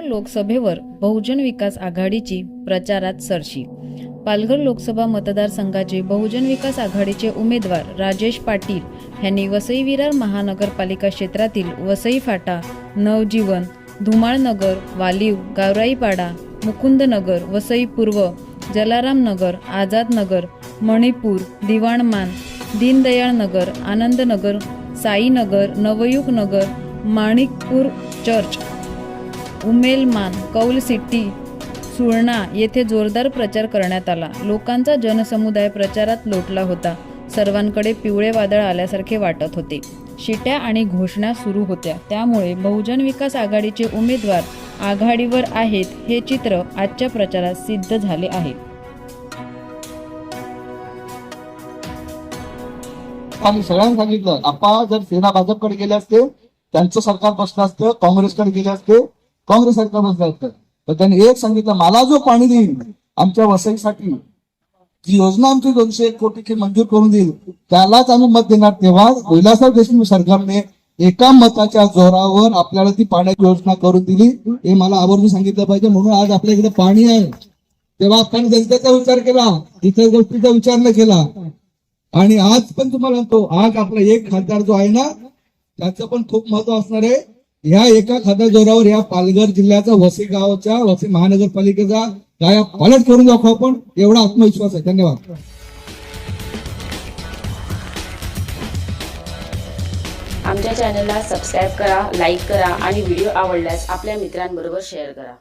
लोकसभेवर बहुजन विकास आघाडीची प्रचारात सरशी. पालघर लोकसभा मतदारसंघाचे बहुजन विकास आघाडीचे उमेदवार राजेश पाटील यांनी वसई विरार महानगरपालिका क्षेत्रातील वसई फाटा नवजीवन धुमाळनगर वालीव गावराईपाडा मुकुंदनगर वसई पूर्व जलारामनगर आझादनगर मणिपूर दिवाणमान दीनदयाळ नगर आनंदनगर साईनगर नवयुगनगर माणिकपूर चर्च उमेलमान कौल सिटी सुळणा येथे जोरदार प्रचार करण्यात आला. लोकांचा जनसमुदाय प्रचारात लोटला होता. सर्वांकडे पिवळे वादळ आल्यासारखे वाटत होते. शिट्या आणि घोषणा सुरू होत्या. त्यामुळे बहुजन विकास आघाडीचे उमेदवार आघाडीवर आहेत हे चित्र आजच्या प्रचारात सिद्ध झाले आहे. आम्ही सगळ्यांनी सांगितलं आपा जर सेना भाजपकडे गेले असते त्यांचं सरकार बसलं असतं काँग्रेसकडे गेले असते काँग्रेस सरकार बसलं तर त्यांनी एक सांगितलं मला जो पाणी देईल आमच्या वसईसाठी जी योजना आमची दोनशे एक कोटीची मंजूर करून देईल त्यालाच आम्ही मत देणार. तेव्हा विलासराव देशमुख सरकारने एका मताच्या जोरावर आपल्याला ती पाण्याची योजना करून दिली. हे मला आवर्जून सांगितलं पाहिजे. म्हणून आज आपल्या इकडे पाणी आहे. तेव्हा आपण जनतेचा विचार केला. इतर गोष्टीचा विचार नाही केला. आणि आज पण तुम्हाला म्हणतो आज आपला एक खासदार जो आहे ना त्याचं पण खूप महत्त्व असणार आहे. या एका खासदार जोरावर या पालघर जिल्ह्याचा वसई गावच्या वसई महानगरपालिकेचा काय पालट करून दाखवू आपण एवढा आत्मविश्वास आहे. धन्यवाद. आमच्या चॅनलला सबस्क्राईब करा लाईक करा आणि व्हिडिओ आवडल्यास आपल्या मित्रांबरोबर शेअर करा.